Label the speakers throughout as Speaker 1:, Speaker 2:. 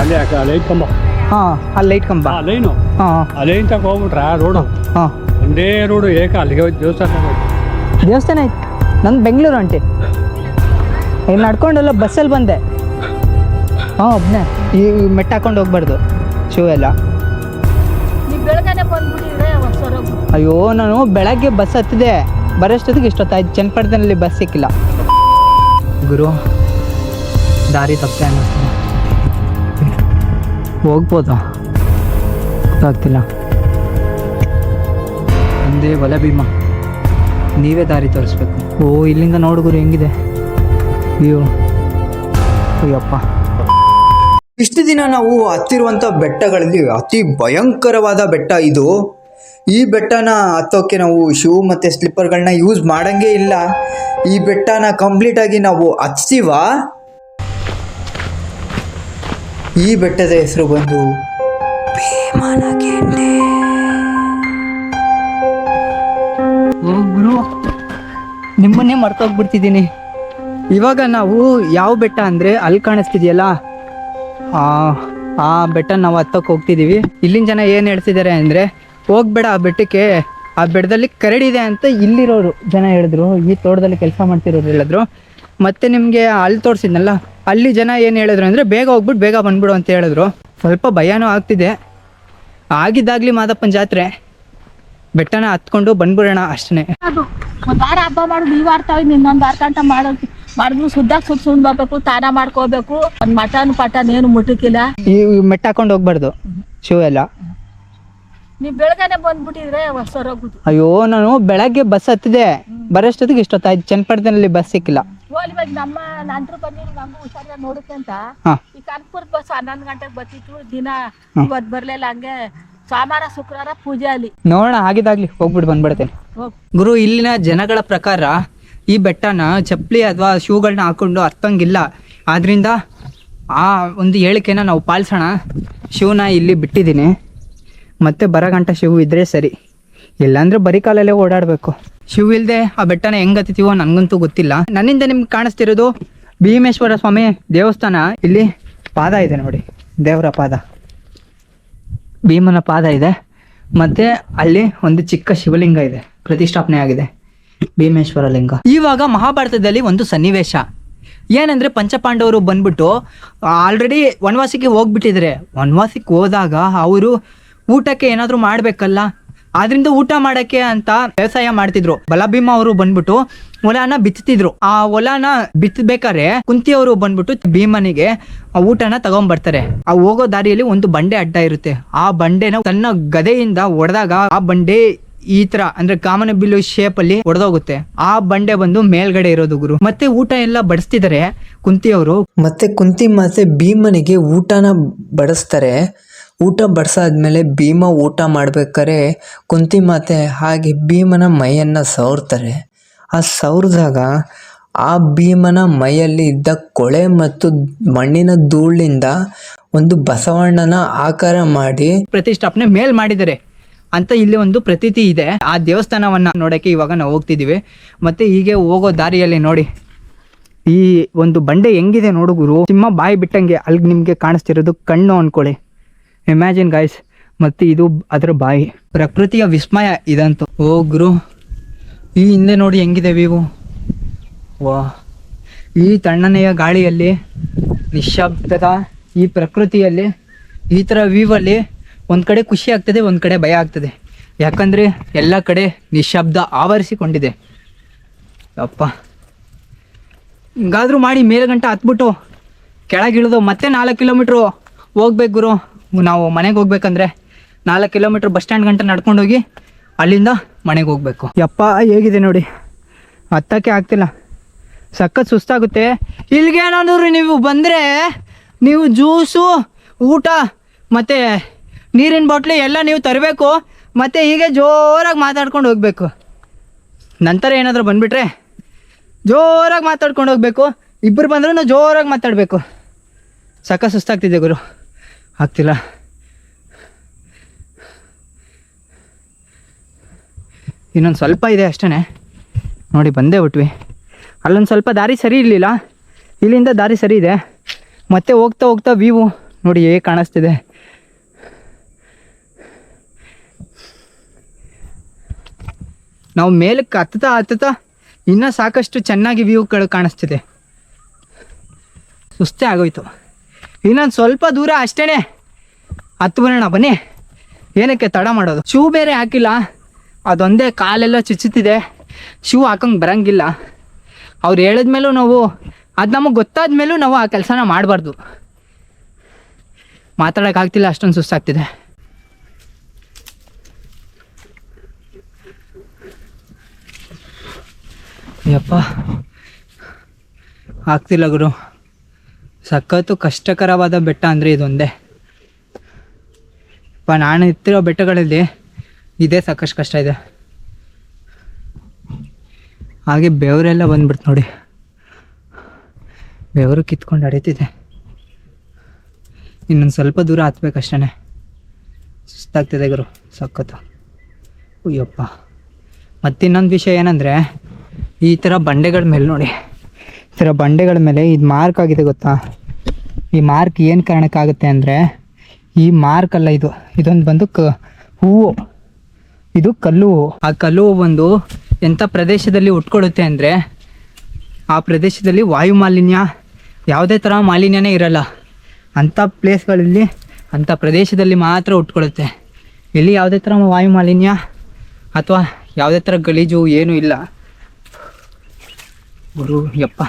Speaker 1: ಅಲ್ಲಿ ಯಾಕೆ? ಆ ಲೈಟ್ ಕಂಬ?
Speaker 2: ಹಾಂ ಅಲ್ಲಿ ಲೈಟ್ ಕಂಬ.
Speaker 1: ಆ ಲೈನು
Speaker 2: ಹಾಂ.
Speaker 1: ಆ ಲೈನ್ ತಗ ಹೋಗ್ಬಿಟ್ರೆ ರೋಡು
Speaker 2: ಹಾಂ.
Speaker 1: ಒಂದೇ ರೋಡು ಏಕ ಅಲ್ಲಿಗೆ ಹೋಗಿ ದೇವಸ್ಥಾನ ಹೋಗಿ
Speaker 2: ದೇವಸ್ಥಾನ ಆಯ್ತು. ನಂದು ಬೆಂಗಳೂರು ಆಂಟಿ. ಇಲ್ಲಿ ನಡ್ಕೊಂಡೆಲ್ಲ ಬಸ್ಸಲ್ಲಿ ಬಂದೆ. ಹಾಂ ಒಬ್ಬನೇ ಈ ಮೆಟ್ಟ ಹಾಕೊಂಡು ಹೋಗ್ಬಾರ್ದು ಶೂ ಎಲ್ಲ. ಅಯ್ಯೋ ನಾನು ಬೆಳಗ್ಗೆ ಬಸ್ ಹತ್ತಿದೆ. ಬರೋಷ್ಟೊತ್ತಿಗೆ ಇಷ್ಟೊತ್ತಾಯ್ತು. ಚನ್ನಪಟ್ಟಣದಲ್ಲಿ ಬಸ್ ಸಿಕ್ಕಿಲ್ಲ. ಗುರು ದಾರಿ ತಪ್ಪೆ ಅನ್ನಿಸ್ತೀನಿ ಹೋಗ್ಬೋದು? ಗೊತ್ತಾಗ್ತಿಲ್ಲ. ಒಂದೇ ಒಲೆ ಭೀಮ. ನೀವೇ ದಾರಿ ತೋರಿಸ್ಬೇಕು. ಓ, ಇಲ್ಲಿಂದ ನೋಡುಗರು ಹೆಂಗಿದೆ? ಅಯ್ಯೋ. ಅಯ್ಯಪ್ಪ.
Speaker 3: ಇಷ್ಟು ದಿನ ನಾವು ಹತ್ತಿರುವಂಥ ಬೆಟ್ಟಗಳಲ್ಲಿ ಅತಿ ಭಯಂಕರವಾದ ಬೆಟ್ಟ ಇದು. ಈ ಬೆಟ್ಟನ ಹತ್ತೋಕ್ಕೆ ನಾವು ಶೂ ಮತ್ತು ಸ್ಲಿಪ್ಪರ್ಗಳನ್ನ ಯೂಸ್ ಮಾಡಂಗೇ ಇಲ್ಲ. ಈ ಬೆಟ್ಟನ ಕಂಪ್ಲೀಟಾಗಿ ನಾವು ಹತ್ತೀವ ಈ ಬೆಟ್ಟದ ಹೆಸರು ಬಂದು
Speaker 2: ಗುರು, ನಿಮ್ಮನ್ನೇ ಮರ್ತೋಗ್ಬಿಡ್ತಿದ್ದೀನಿ. ಇವಾಗ ನಾವು ಯಾವ ಬೆಟ್ಟ ಅಂದರೆ ಅಲ್ಲಿ ಕಾಣಿಸ್ತಿದೆಯಲ್ಲ? ಆ ಆ ಬೆಟ್ಟ ನಾವು ಹತ್ತಕ್ಕೆ ಹೋಗ್ತಿದ್ದೀವಿ ಇಲ್ಲಿನ ಜನ ಏನು ಹೇಳ್ತಿದ್ದಾರೆ ಅಂದರೆ, ಹೋಗ್ಬೇಡ ಆ ಬೆಟ್ಟಕ್ಕೆ, ಆ ಬೆಟ್ಟದಲ್ಲಿ ಕರಡಿದೆ ಅಂತ ಇಲ್ಲಿರೋರು ಜನ ಹೇಳಿದ್ರು. ಈ ತೋಟದಲ್ಲಿ ಕೆಲಸ ಮಾಡ್ತಿರೋರು ಹೇಳಿದ್ರು ಮತ್ತೆ ನಿಮಗೆ ಅಲ್ಲಿ ತೋರಿಸಿದ್ನಲ್ಲ ಅಲ್ಲಿ ಜನ ಏನು ಹೇಳಿದ್ರು ಅಂದರೆ ಬೇಗ ಹೋಗ್ಬಿಟ್ಟು ಬೇಗ ಬಂದ್ಬಿಡು ಅಂತ ಹೇಳಿದ್ರು. ಸ್ವಲ್ಪ ಭಯನೂ ಆಗ್ತಿದೆ. ಆಗಿದ್ದಾಗಲಿ ಮಾದಪ್ಪನ ಜಾತ್ರೆ ಬೆಟ್ಟನ ಹತ್ಕೊಂಡು ಬಂದ್ಬಿಡೋಣ ಅಷ್ಟೇ
Speaker 4: ಅದು ಒಂದು ವಾರ ಹಬ್ಬ ಮಾಡೋದು ಈ ವಾರ ತಾವ್ ಇನ್ನೊಂದು ವಾರ ಕಂಟ ಮಾಡೋದು ಮಾಡಿದ್ರು ಸುದ್ದಾಗಿ ಸುಟ್ಟು ಸುಂದ್ ಬರ್ಬೇಕು ತಾನ ಮಾಡ್ಕೋಬೇಕು. ಒಂದು ಮಟನ್ ಪಟನ್ ಏನು ಮುಟ್ಟಕ್ಕಿಲ್ಲ
Speaker 2: ಈ ಮೆಟ್ಟ ಹಾಕೊಂಡು ಹೋಗ್ಬಾರ್ದು ಶೂ ಎಲ್ಲ.
Speaker 4: ನೀವು ಬೆಳಗ್ಗೆನೆ ಬಂದ್ಬಿಟ್ಟಿದ್ರೆ ಹೊಸ
Speaker 2: ಅಯ್ಯೋ ನಾನು ಬೆಳಗ್ಗೆ ಬಸ್ ಹತ್ತಿದೆ. ಬರೋಷ್ಟೊತ್ತಿಗೆ ಇಷ್ಟೊತ್ತಾಯ್ತು. ಚನ್ನಪಟ್ಟಣದಲ್ಲಿ ಬಸ್ ಸಿಕ್ಕಿಲ್ಲ.
Speaker 4: ಹೋಲ್ ಇವಾಗ ನಮ್ಮ ನಂಟ್ರು ಬಂದಿರಿ ನಮಗೂ ಹುಷಾರ ನೋಡುತ್ತೆ ಅಂತ.
Speaker 2: ಹಾಂ.
Speaker 4: ಈ ಕನ್ಪುರ್ ಬಸ್ ಹನ್ನೊಂದು ಗಂಟೆಗೆ ಬರ್ತಿತ್ತು ದಿನ ಇವತ್ತು ಬರ್ಲಿಲ್ಲ ಹಂಗೆ ಸೋಮವಾರ ಶುಕ್ರವಾರ ಪೂಜೆ ಅಲ್ಲಿ.
Speaker 2: ನೋಡೋಣ ಆಗಿದಾಗ್ಲಿ ಹೋಗ್ಬಿಟ್ಟು ಬಂದ್ಬಿಡ್ತೇನೆ
Speaker 4: ಹೋಗ್.
Speaker 2: ಗುರು ಇಲ್ಲಿನ ಜನಗಳ ಪ್ರಕಾರ ಈ ಬೆಟ್ಟನ ಚಪ್ಪಲಿ ಅಥವಾ ಶೂಗಳನ್ನ ಹಾಕೊಂಡು ಹತ್ತಂಗಿಲ್ಲ ಆದ್ರಿಂದ ಆ ಒಂದು ಹೇಳಿಕೆನ ನಾವು ಪಾಲಿಸೋಣ. ಶಿವನ ಇಲ್ಲಿ ಬಿಟ್ಟಿದ್ದೀನಿ. ಮತ್ತೆ ಬರಗಂಟ ಶಿವು ಶೂ ಇದ್ರೆ ಸರಿ. ಇಲ್ಲಾಂದ್ರೆ ಬರೀ ಕಾಲಲ್ಲೇ ಓಡಾಡಬೇಕು. ಶಿವ್ ಇಲ್ದೆ ಆ ಬೆಟ್ಟನ ಹೆಂಗ್ ಹತ್ತಿತೀವೋ ನನಗಂತೂ ಗೊತ್ತಿಲ್ಲ. ನನ್ನಿಂದ ನಿಮ್ಗೆ ಕಾಣಿಸ್ತಿರೋದು ಭೀಮೇಶ್ವರ ಸ್ವಾಮಿ ದೇವಸ್ಥಾನ. ಇಲ್ಲಿ ಪಾದ ಇದೆ ನೋಡಿ ದೇವರ ಪಾದ. ಭೀಮನ ಪಾದ ಇದೆ. ಮತ್ತೆ ಅಲ್ಲಿ ಒಂದು ಚಿಕ್ಕ ಶಿವಲಿಂಗ ಇದೆ ಪ್ರತಿಷ್ಠಾಪನೆ ಆಗಿದೆ ಭೀಮೇಶ್ವರ ಲಿಂಗ. ಇವಾಗ ಮಹಾಭಾರತದಲ್ಲಿ ಒಂದು ಸನ್ನಿವೇಶ. ಏನಂದ್ರೆ ಪಂಚಪಾಂಡವರು ಬಂದ್ಬಿಟ್ಟು ಆಲ್ರೆಡಿ ವನವಾಸಕ್ಕೆ ಹೋಗ್ಬಿಟ್ಟಿದ್ರೆ. ವನವಾಸಕ್ಕೆ ಹೋದಾಗ ಅವರು ಊಟಕ್ಕೆ ಏನಾದರೂ ಮಾಡಬೇಕಲ್ಲ ಆದ್ರಿಂದ ಊಟ ಮಾಡಕ್ಕೆ ಅಂತ ವ್ಯವಸಾಯ ಮಾಡ್ತಿದ್ರು. ಬಲಭೀಮ ಅವರು ಬಂದ್ಬಿಟ್ಟು ಹೊಲನ ಬಿತ್ತಿದ್ರು. ಆ ಹೊಲನ ಬಿತ್ತಬೇಕಾದ್ರೆ ಕುಂತಿ ಅವರು ಬಂದ್ಬಿಟ್ಟು ಭೀಮನಿಗೆ ಆ ಊಟನ ತಗೊಂಡ್ಬರ್ತಾರೆ. ಆ ಹೋಗೋ ದಾರಿಯಲ್ಲಿ ಒಂದು ಬಂಡೆ ಅಡ್ಡ ಇರುತ್ತೆ. ಆ ಬಂಡೆನ ತನ್ನ ಗದೆಯಿಂದ ಹೊಡೆದಾಗ ಆ ಬಂಡೆ ಈ ತರ ಅಂದ್ರೆ ಕಾಮನ ಬಿಲ್ಲು ಶೇಪ್ ಅಲ್ಲಿ ಹೊಡೆದೋಗುತ್ತೆ ಆ ಬಂಡೆ ಬಂದು ಮೇಲ್ಗಡೆ ಇರೋದು ಗುರು. ಮತ್ತೆ ಊಟ ಎಲ್ಲ ಬಡಿಸ್ತಿದ್ದಾರೆ ಕುಂತಿಯವರು
Speaker 3: ಮತ್ತೆ ಕುಂತಿ ಮತ್ತೆ ಭೀಮನಿಗೆ ಊಟನ ಬಡಿಸ್ತಾರೆ. ಊಟ ಬಡಿಸಾದ್ಮೇಲೆ ಭೀಮ ಊಟ ಮಾಡ್ಬೇಕಾದ್ರೆ ಕುಂತಿ ಮಾತೆ ಹಾಗೆ ಭೀಮನ ಮೈಯನ್ನು ಸವರ್ತಾರೆ. ಆ ಸವರಿದಾಗ ಆ ಭೀಮನ ಮೈಯಲ್ಲಿ ಇದ್ದ ಕೊಳೆ ಮತ್ತು ಮಣ್ಣಿನ ಧೂಳಿಂದ ಒಂದು ಬಸವಣ್ಣನ ಆಕಾರ ಮಾಡಿ
Speaker 2: ಪ್ರತಿಷ್ಠಾಪನೆ ಮೇಲ್ ಮಾಡಿದ್ದಾರೆ. ಅಂತ ಇಲ್ಲಿ ಒಂದು ಪ್ರತೀತಿ ಇದೆ. ಆ ದೇವಸ್ಥಾನವನ್ನ ನೋಡಕ್ಕೆ ಇವಾಗ ನಾವು ಹೋಗ್ತಿದೀವಿ ಮತ್ತೆ ಹೀಗೆ ಹೋಗೋ ದಾರಿಯಲ್ಲಿ ನೋಡಿ. ಈ ಒಂದು ಬಂಡೆ ಹೆಂಗಿದೆ ನೋಡು ಗುರು. ಸಿಂಹ ಬಾಯಿ ಬಿಟ್ಟಂಗೆ ಅಲ್ಲಿ ನಿಮ್ಗೆ ಕಾಣಿಸ್ತಿರೋದು ಕಣ್ಣು ಅನ್ಕೊಳ್ಳಿ. ಇಮ್ಯಾಜಿನ್ ಗಾಯ್ಸ್ ಮತ್ತು ಇದು ಅದರ ಬಾಯಿ. ಪ್ರಕೃತಿಯ ವಿಸ್ಮಯ ಇದಂತು. ಓ ಗುರು, ಈ ಹಿಂದೆ ನೋಡಿ ಹೆಂಗಿದೆ ವಿವು? ವಾ. ಈ ತಣ್ಣನೆಯ ಗಾಳಿಯಲ್ಲಿ ನಿಶಬ್ದದ ಈ ಪ್ರಕೃತಿಯಲ್ಲಿ, ಈ ಥರ ವ್ಯೂವಲ್ಲಿ ಒಂದು ಕಡೆ ಖುಷಿ ಆಗ್ತದೆ, ಒಂದು ಕಡೆ ಭಯ ಆಗ್ತದೆ. ಯಾಕಂದರೆ ಎಲ್ಲ ಕಡೆ ನಿಶಬ್ದ ಆವರಿಸಿಕೊಂಡಿದೆ. ಅಪ್ಪ ಹಿಂಗಾದರೂ ಮಾಡಿ ಮೇಲ್ಗಂಟ ಹತ್ಬಿಟ್ಟು, ಕೆಳಗಿಳಿದು ಮತ್ತೆ ನಾಲ್ಕು ಕಿಲೋಮೀಟ್ರು ಹೋಗ್ಬೇಕು ಗುರು. ನಾವು ಮನೆಗೆ ಹೋಗ್ಬೇಕಂದ್ರೆ ನಾಲ್ಕು ಕಿಲೋಮೀಟ್ರ್ ಬಸ್ ಸ್ಟ್ಯಾಂಡ್ ಗಂಟೆ ನಡ್ಕೊಂಡು ಹೋಗಿ ಅಲ್ಲಿಂದ ಮನೆಗೆ ಹೋಗ್ಬೇಕು. ಯಪ್ಪ, ಹೇಗಿದೆ ನೋಡಿ? ಹತ್ತಕ್ಕೆ ಆಗ್ತಿಲ್ಲ. ಸಖತ್ ಸುಸ್ತಾಗುತ್ತೆ. ಇಲ್ಲಿಗೆ ಏನಾದ್ರು ನೀವು ಬಂದರೆ ನೀವು ಜ್ಯೂಸು, ಊಟ, ಮತ್ತು ನೀರಿನ ಬಾಟ್ಲಿ ಎಲ್ಲ ನೀವು ತರಬೇಕು, ಮತ್ತು ಹೀಗೆ ಜೋರಾಗಿ ಮಾತಾಡ್ಕೊಂಡು ಹೋಗಬೇಕು. ನಂತರ ಏನಾದರೂ ಬಂದುಬಿಟ್ರೆ ಜೋರಾಗಿ ಮಾತಾಡ್ಕೊಂಡು ಹೋಗಬೇಕು. ಇಬ್ಬರು ಬಂದ್ರೂ ಜೋರಾಗಿ ಮಾತಾಡಬೇಕು. ಸಖತ್ ಸುಸ್ತಾಗ್ತಿದೆ ಗುರು. ಆಗ್ತಿಲ್ಲ. ಇನ್ನೊಂದು ಸ್ವಲ್ಪ ಇದೆ ಅಷ್ಟೇ ನೋಡಿ, ಬಂದೇ ಬಿಟ್ವಿ ಅಲ್ಲೊಂದು ಸ್ವಲ್ಪ ದಾರಿ ಸರಿ ಇರಲಿಲ್ಲ. ಇಲ್ಲಿಂದ ದಾರಿ ಸರಿ ಇದೆ. ಮತ್ತೆ ಹೋಗ್ತಾ ಹೋಗ್ತಾ ವೀವು ನೋಡಿ ಹೇಗೆ ಕಾಣಿಸ್ತಿದೆ. ನಾವು ಮೇಲಕ್ಕೆ ಹತ್ತುತ್ತಾ ಹತ್ತುತ್ತಾ ಇನ್ನೂ ಸಾಕಷ್ಟು ಚೆನ್ನಾಗಿ ವ್ಯೂಗಳು ಕಾಣಿಸ್ತಿದೆ. ಸುಸ್ತೇ ಆಗೋಯ್ತು. ಇನ್ನೊಂದು ಸ್ವಲ್ಪ ದೂರ ಅಷ್ಟೇ ಹತ್ತು ಬರೋಣ, ಬನ್ನಿ. ಏನಕ್ಕೆ ತಡ ಮಾಡೋದು? ಶೂ ಬೇರೆ ಹಾಕಿಲ್ಲ. ಅದೊಂದೇ ಕಾಲೆಲ್ಲ ಚುಚ್ಚುತ್ತಿದೆ. ಶೂ ಹಾಕಂಗೆ ಬರಂಗಿಲ್ಲ. ಅವ್ರು ಹೇಳಿದ್ಮೇಲೂ ನಾವು, ಅದು ನಮಗೆ ಗೊತ್ತಾದ ಮೇಲೂ ನಾವು ಆ ಕೆಲಸನ ಮಾಡಬಾರ್ದು. ಮಾತಾಡೋಕ್ಕಾಗ್ತಿಲ್ಲ ಅಷ್ಟೊಂದು ಸುಸ್ತಾಗ್ತಿದೆ. ಯಪ್ಪ. ಆಗ್ತಿಲ್ಲ ಗುರು. ಸಖತ್ತು ಕಷ್ಟಕರವಾದ ಬೆಟ್ಟ ಅಂದರೆ ಇದೊಂದೇ. ಪ, ನಾನು ಎತ್ತಿರೋ ಬೆಟ್ಟಗಳಲ್ಲಿ ಇದೇ ಸಾಕಷ್ಟು ಕಷ್ಟ ಇದೆ. ಹಾಗೆ ಬೆವರೆಲ್ಲ ಬಂದ್ಬಿಡ್ತು ನೋಡಿ. ಬೆವರು ಕಿತ್ಕೊಂಡು ಅಡೀತಿದೆ. ಇನ್ನೊಂದು ಸ್ವಲ್ಪ ದೂರ ಹತ್ಬೇಕಷ್ಟೇ ಸುಸ್ತಾಗ್ತಿದೆ ಗುರು, ಸಖತ್ತು. ಅಯ್ಯಪ್ಪ ಮತ್ತಿನ್ನೊಂದು ವಿಷಯ ಏನಂದರೆ, ಈ ಥರ ಬಂಡೆಗಳ ಮೇಲೆ ನೋಡಿ. ಥರ ಬಂಡೆಗಳ ಮೇಲೆ ಇದು ಮಾರ್ಕ್ ಆಗಿದೆ ಗೊತ್ತಾ? ಈ ಮಾರ್ಕ್ ಏನು ಕಾರಣಕ್ಕಾಗುತ್ತೆ ಅಂದರೆ ಈ ಮಾರ್ಕ್ ಅಲ್ಲ ಇದು. ಇದೊಂದು ಬಂದು ಕ, ಹೂವು. ಇದು ಕಲ್ಲು ಹೂವು. ಆ ಕಲ್ಲು ಹೂವು ಬಂದು ಎಂಥ ಪ್ರದೇಶದಲ್ಲಿ ಉಟ್ಕೊಳ್ಳುತ್ತೆ ಅಂದರೆ ಆ ಪ್ರದೇಶದಲ್ಲಿ ವಾಯು ಮಾಲಿನ್ಯ, ಯಾವುದೇ ಥರ ಮಾಲಿನ್ಯನೇ ಇರಲ್ಲ. ಅಂಥ ಪ್ಲೇಸ್ಗಳಲ್ಲಿ ಅಂಥ ಪ್ರದೇಶದಲ್ಲಿ ಮಾತ್ರ ಉಟ್ಕೊಳ್ಳುತ್ತೆ. ಇಲ್ಲಿ ಯಾವುದೇ ಥರ ವಾಯು ಮಾಲಿನ್ಯ ಅಥವಾ ಯಾವುದೇ ಥರ ಗಲೀಜು ಏನೂ ಇಲ್ಲ. ಗುರು, ಯಪ್ಪ.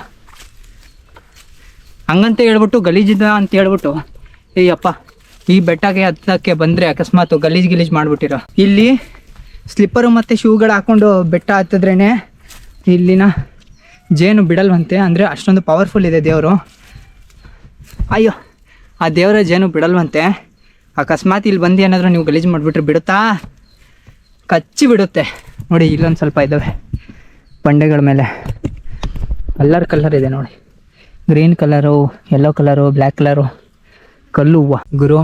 Speaker 2: ಹಂಗಂತ ಹೇಳ್ಬಿಟ್ಟು ಗಲೀಜಿದ ಅಂತ ಹೇಳ್ಬಿಟ್ಟು ಏ ಈ ಬೆಟ್ಟಕ್ಕೆ ಹತ್ತಕ್ಕೆ ಬಂದರೆ ಅಕಸ್ಮಾತ್ ಗಲೀಜ್ ಗಲೀಜ್ ಮಾಡ್ಬಿಟ್ಟಿರೋ. ಇಲ್ಲಿ ಸ್ಲಿಪ್ಪರು ಮತ್ತು ಶೂಗಳು ಹಾಕ್ಕೊಂಡು ಬೆಟ್ಟ ಹತ್ತಿದ್ರೇ ಇಲ್ಲಿನ ಜೇನು ಬಿಡಲ್ವಂತೆ, ಅಂದರೆ ಅಷ್ಟೊಂದು ಪವರ್ಫುಲ್ ಇದೆ ದೇವರು. ಅಯ್ಯೋ, ಆ ದೇವರ ಜೇನು ಬಿಡಲ್ವಂತೆ. ಅಕಸ್ಮಾತ್ ಇಲ್ಲಿ ಬಂದು ಏನಾದರೂ ನೀವು ಗಲೀಜು ಮಾಡಿಬಿಟ್ರೆ ಬಿಡುತ್ತಾ? ಕಚ್ಚಿ ಬಿಡುತ್ತೆ. ನೋಡಿ, ಇಲ್ಲೊಂದು ಸ್ವಲ್ಪ ಇದ್ದಾವೆ ಬಂಡೆಗಳ ಮೇಲೆ. ಕಲ್ಲರ್ ಕಲರ್ ಇದೆ ನೋಡಿ. Green colour yellow colour black colour ಕಲ್ಲು ಹೂವು. ಗುರು,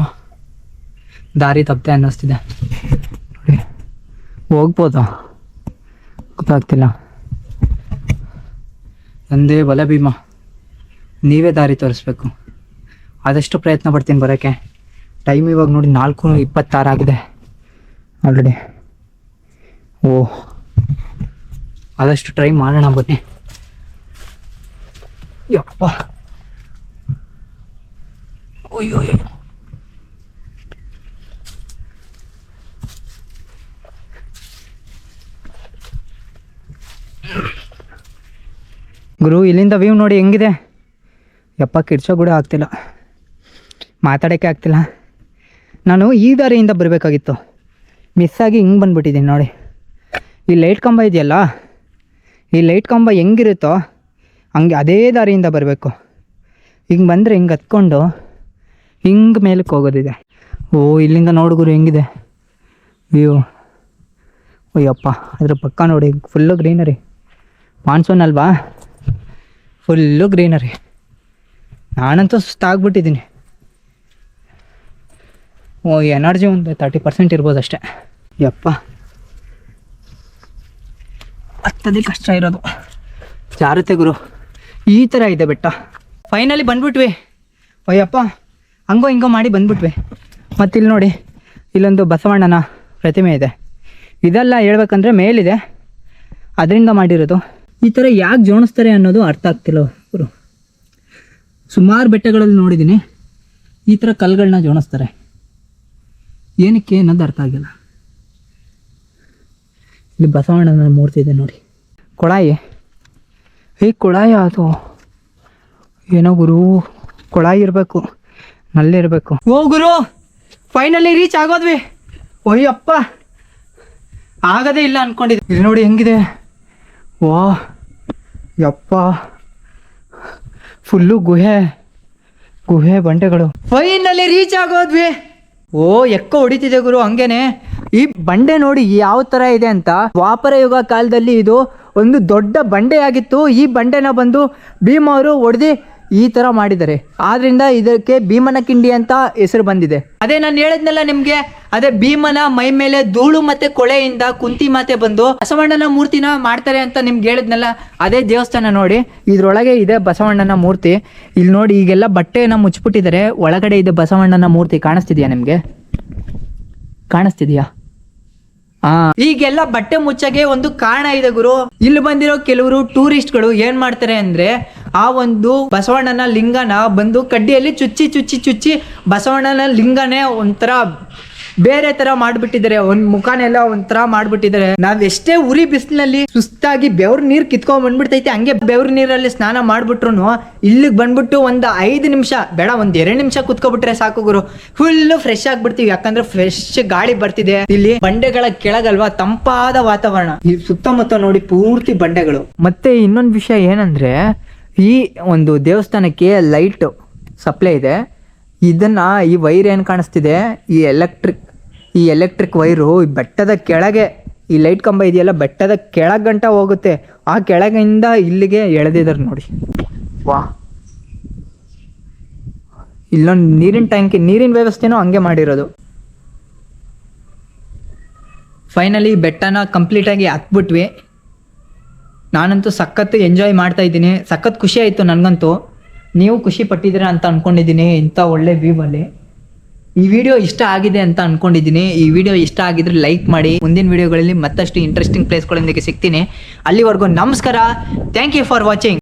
Speaker 2: ದಾರಿ ತಪ್ಪದೆ ಅನ್ನಿಸ್ತಿದೆ. ನೋಡಿ. ಹೋಗ್ಬೋದು? ಗೊತ್ತಾಗ್ತಿಲ್ಲ. ನಂದೇ ಬಲ ಭೀಮ. ನೀವೇ ದಾರಿ ತೋರಿಸ್ಬೇಕು. ಆದಷ್ಟು ಪ್ರಯತ್ನ ಪಡ್ತೀನಿ ಬರೋಕ್ಕೆ. ಟೈಮ್ ಇವಾಗ ನೋಡಿ ನಾಲ್ಕು ಇಪ್ಪತ್ತಾರು ಆಗಿದೆ. ಆಲ್ರೆಡಿ ಓ ಆದಷ್ಟು ಟ್ರೈ ಮಾಡೋಣ ಬನ್ನಿ. ಯಪ್ಪ. ಅಯ್ಯೋ. ಗುರು, ಇಲ್ಲಿಂದ ವ್ಯೂ ನೋಡಿ ಹೆಂಗಿದೆ? ಯಪ್ಪ, ಕಿರ್ಚೋ ಕೂಡ ಆಗ್ತಿಲ್ಲ. ಮಾತಾಡೋಕ್ಕೆ ಆಗ್ತಿಲ್ಲ. ನಾನು ಈ ದಾರಿಯಿಂದ ಬರಬೇಕಾಗಿತ್ತು. ಮಿಸ್ ಆಗಿ ಹಿಂಗೆ ಬಂದ್ಬಿಟ್ಟಿದ್ದೀನಿ ನೋಡಿ. ಈ ಲೈಟ್ ಕಂಬ ಇದೆಯಲ್ಲ? ಈ ಲೈಟ್ ಕಂಬ ಹೆಂಗಿರುತ್ತೋ ಹಂಗೆ ಅದೇ ದಾರಿಯಿಂದ ಬರಬೇಕು. ಹಿಂಗೆ ಬಂದರೆ ಹಿಂಗೆ ಹತ್ಕೊಂಡು ಹಿಂಗೆ ಮೇಲಕ್ಕೆ ಹೋಗೋದಿದೆ. ಓ, ಇಲ್ಲಿಂದ ನೋಡಿಗುರು ಹೆಂಗಿದೆ? ವ್ಯೂ ಅಯ್ಯಪ್ಪ ಅದ್ರ ಪಕ್ಕ ನೋಡಿ ಫುಲ್ಲು ಗ್ರೀನರಿ ಮಾನ್ಸೂನ್ ಅಲ್ವಾ? ಫುಲ್ಲು ಗ್ರೀನರಿ ನಾನಂತೂ ಸುಸ್ತಾಗ್ಬಿಟ್ಟಿದ್ದೀನಿ ಓ ಎನರ್ಜಿ ಒಂದು ತರ್ಟಿ ಪರ್ಸೆಂಟ್ ಇರ್ಬೋದು ಅಷ್ಟೇ. ಯಪ್ಪ ಹತ್ತದೇ ಕಷ್ಟ ಇರೋದು. ಜಾರತೆ ಗುರು. ಈ ಥರ ಇದೆ ಬೆಟ್ಟ. ಫೈನಲಿ ಬಂದ್ಬಿಟ್ವಿ. ಅಯ್ಯಪ್ಪ ಹಂಗೋ ಹಿಂಗೋ ಮಾಡಿ ಬಂದ್ಬಿಟ್ವಿ. ಮತ್ತಿಲ್ಲಿ ನೋಡಿ ಇಲ್ಲೊಂದು ಬಸವಣ್ಣನ ಪ್ರತಿಮೆ ಇದೆ. ಇದೆಲ್ಲ ಹೇಳ್ಬೇಕಂದ್ರೆ ಮೇಲಿದೆ. ಅದರಿಂದ ಮಾಡಿರೋದು. ಈ ಥರ ಯಾಕೆ ಜೋಣಿಸ್ತಾರೆ ಅನ್ನೋದು ಅರ್ಥ ಆಗ್ತಿಲ್ಲ ಅವರು ಸುಮಾರು ಬೆಟ್ಟಗಳಲ್ಲಿ ನೋಡಿದ್ದೀನಿ ಈ ಥರ ಕಲ್ಗಳನ್ನ ಜೋಣಿಸ್ತಾರೆ. ಏನಕ್ಕೆ ಅನ್ನೋದು ಅರ್ಥ ಆಗಿಲ್ಲ. ಇಲ್ಲಿ ಬಸವಣ್ಣನ ಮೂರ್ತಿ ಇದೆ ನೋಡಿ. ಕೊಳಾಯಿ. ಈ ಕೊಳಾಯ ಅದು. ಏನೋ ಗುರು, ಕೊಳಾಯಿ ಇರಬೇಕು. ನಲ್ಲಿರಬೇಕು ಓ, ಗುರು ಫೈನಲಿ ರೀಚ್ ಆಗೋದ್ವಿ. ಒಯ್ಯಪ್ಪ. ಆಗದೇ ಇಲ್ಲ ಅನ್ಕೊಂಡಿದ್ದೆ. ಇಲ್ಲಿ ನೋಡಿ ಹೆಂಗಿದೆ. ಓ, ಯಪ್ಪ. ಫುಲ್ಲು ಗುಹೆ ಗುಹೆ ಬಂಡೆಗಳು. Finally reach ಆಗೋದ್ವಿ. ಓ, ಎಕ್ಕ ಹೊಡಿತಿದೆ ಗುರು, ಹಂಗೇನೆ. ಈ ಬಂಡೆ ನೋಡಿ ಯಾವ ತರ ಇದೆ ಅಂತ. ವಾಪರ ಯುಗ ಕಾಲದಲ್ಲಿ ಇದು ಒಂದು ದೊಡ್ಡ ಬಂಡೆಯಾಗಿತ್ತು. ಈ ಬಂಡೆನ ಬಂದು ಭೀಮ ಅವರು ಒಡೆದು ಈ ತರ ಮಾಡಿದ್ದಾರೆ. ಆದ್ರಿಂದ ಇದಕ್ಕೆ ಭೀಮನ ಕಿಂಡಿ ಅಂತ ಹೆಸರು ಬಂದಿದೆ. ಅದೇ ನಾನು ಹೇಳಿದ್ನಲ್ಲ ನಿಮ್ಗೆ, ಅದೇ ಭೀಮನ ಮೈ ಮೇಲೆ ಧೂಳು ಮತ್ತೆ ಕೊಳೆಯಿಂದ ಕುಂತಿ ಮಾತೆ ಬಂದು ಬಸವಣ್ಣನ ಮೂರ್ತಿನ ಮಾಡ್ತಾರೆ ಅಂತ ನಿಮ್ಗೆ ಹೇಳಿದ್ನಲ್ಲ, ಅದೇ ದೇವಸ್ಥಾನ ನೋಡಿ. ಇದ್ರೊಳಗೆ ಇದೆ ಬಸವಣ್ಣನ ಮೂರ್ತಿ. ಇಲ್ಲಿ ನೋಡಿ, ಈಗೆಲ್ಲ ಬಟ್ಟೆನ ಮುಚ್ಚಿಬಿಟ್ಟಿದ್ದಾರೆ. ಒಳಗಡೆ ಇದೆ ಬಸವಣ್ಣನ ಮೂರ್ತಿ. ಕಾಣಿಸ್ತಿದ್ಯಾ ನಿಮ್ಗೆ? ಕಾಣಿಸ್ತಿದ್ಯಾ? ಈಗೆಲ್ಲ ಬಟ್ಟೆ ಮುಚ್ಚಗೆ ಒಂದು ಕಾರಣ ಇದೆ ಗುರು. ಇಲ್ಲಿ ಬಂದಿರೋ ಕೆಲವರು ಟೂರಿಸ್ಟ್ಗಳು ಏನ್ ಮಾಡ್ತಾರೆ ಅಂದ್ರೆ ಆ ಒಂದು ಬಸವಣ್ಣನ ಲಿಂಗನ ಬಂದು ಕಡ್ಡಿಯಲ್ಲಿ ಚುಚ್ಚಿ ಚುಚ್ಚಿ ಚುಚ್ಚಿ ಬಸವಣ್ಣನ ಲಿಂಗನೇ ಒಂಥರ ಬೇರೆ ತರ ಮಾಡ್ಬಿಟ್ಟಿದ್ದಾರೆ. ಒಂದ್ ಮುಖನೆಲ್ಲ ಒಂಥರ ಮಾಡ್ಬಿಟ್ಟಿದ್ದಾರೆ. ನಾವ್ ಎಷ್ಟೇ ಉರಿ ಬಿಸಿಲಲ್ಲಿ ಸುಸ್ತಾಗಿ ಬೆವ್ರ ನೀರ್ ಕಿತ್ಕೊಂಡ್ ಬಂದ್ಬಿಡ್ತೈತಿ, ಹಂಗೆ ಬೆವ್ರ ನೀರಲ್ಲಿ ಸ್ನಾನ ಮಾಡ್ಬಿಟ್ರು ಇಲ್ಲಿಗೆ ಬಂದ್ಬಿಟ್ಟು ಒಂದ್ ಐದು ನಿಮಿಷ, ಬೇಡ, ಒಂದ್ ಎರಡ್ ನಿಮಿಷ ಕುತ್ಕೊಬಿಟ್ರೆ ಸಾಕು ಗುರು. Full fresh ಆಗ್ಬಿಡ್ತೀವಿ. ಯಾಕಂದ್ರೆ ಫ್ರೆಶ್ ಗಾಳಿ ಬರ್ತಿದೆ. ಇಲ್ಲಿ ಬಂಡೆಗಳ ಕೆಳಗಲ್ವಾ ತಂಪಾದ ವಾತಾವರಣ. ಈ ಸುತ್ತಮುತ್ತ ನೋಡಿ ಪೂರ್ತಿ ಬಂಡೆಗಳು. ಮತ್ತೆ ಇನ್ನೊಂದು ವಿಷಯ ಏನಂದ್ರೆ ಈ ಒಂದು ದೇವಸ್ಥಾನಕ್ಕೆ ಲೈಟ್ ಸಪ್ಲೈ ಇದೆ. ಇದನ್ನ ಈ ವೈರ್ ಏನು ಕಾಣಿಸ್ತಿದೆ? ಈ ಎಲೆಕ್ಟ್ರಿಕ್ ಈ ಎಲೆಕ್ಟ್ರಿಕ್ ವೈರು ಈ ಬೆಟ್ಟದ ಕೆಳಗೆ ಈ ಲೈಟ್ ಕಂಬ ಇದೆಯಲ್ಲ ಬೆಟ್ಟದ ಕೆಳಗೆ ಗಂಟ ಹೋಗುತ್ತೆ. ಆ ಕೆಳಗಿಂದ ಇಲ್ಲಿಗೆ ಎಳೆದಿದ್ದಾರೆ ನೋಡಿ. ವಾ. ಇಲ್ಲೊಂದು ನೀರಿನ ಟ್ಯಾಂಕಿ ನೀರಿನ ವ್ಯವಸ್ಥೆನೂ ಹಂಗೆ ಮಾಡಿರೋದು. ಫೈನಲಿ ಬೆಟ್ಟನ ಕಂಪ್ಲೀಟಾಗಿ ಹತ್ಬಿಟ್ವಿ ನಾನಂತೂ ಸಖತ್ ಎಂಜಾಯ್ ಮಾಡ್ತಾ ಇದ್ದೀನಿ. ಸಖತ್ ಖುಷಿ ಆಯಿತು ನನಗಂತೂ. ನೀವು ಖುಷಿ ಪಟ್ಟಿದ್ದೀರಾ ಅಂತ ಅಂದ್ಕೊಂಡಿದ್ದೀನಿ ಇಂಥ ಒಳ್ಳೆ ವ್ಯೂ ಅಲ್ಲಿ. ಈ ವಿಡಿಯೋ ಇಷ್ಟ ಆಗಿದೆ ಅಂತ ಅಂದ್ಕೊಂಡಿದ್ದೀನಿ ಈ ವಿಡಿಯೋ ಇಷ್ಟ ಆಗಿದ್ರೆ ಲೈಕ್ ಮಾಡಿ. ಮುಂದಿನ ವಿಡಿಯೋಗಳಲ್ಲಿ ಮತ್ತಷ್ಟು ಇಂಟ್ರೆಸ್ಟಿಂಗ್ ಪ್ಲೇಸ್ಗಳೊಂದಿಗೆ ಸಿಗ್ತೀನಿ. ಅಲ್ಲಿವರೆಗೂ ನಮಸ್ಕಾರ. Thank you for watching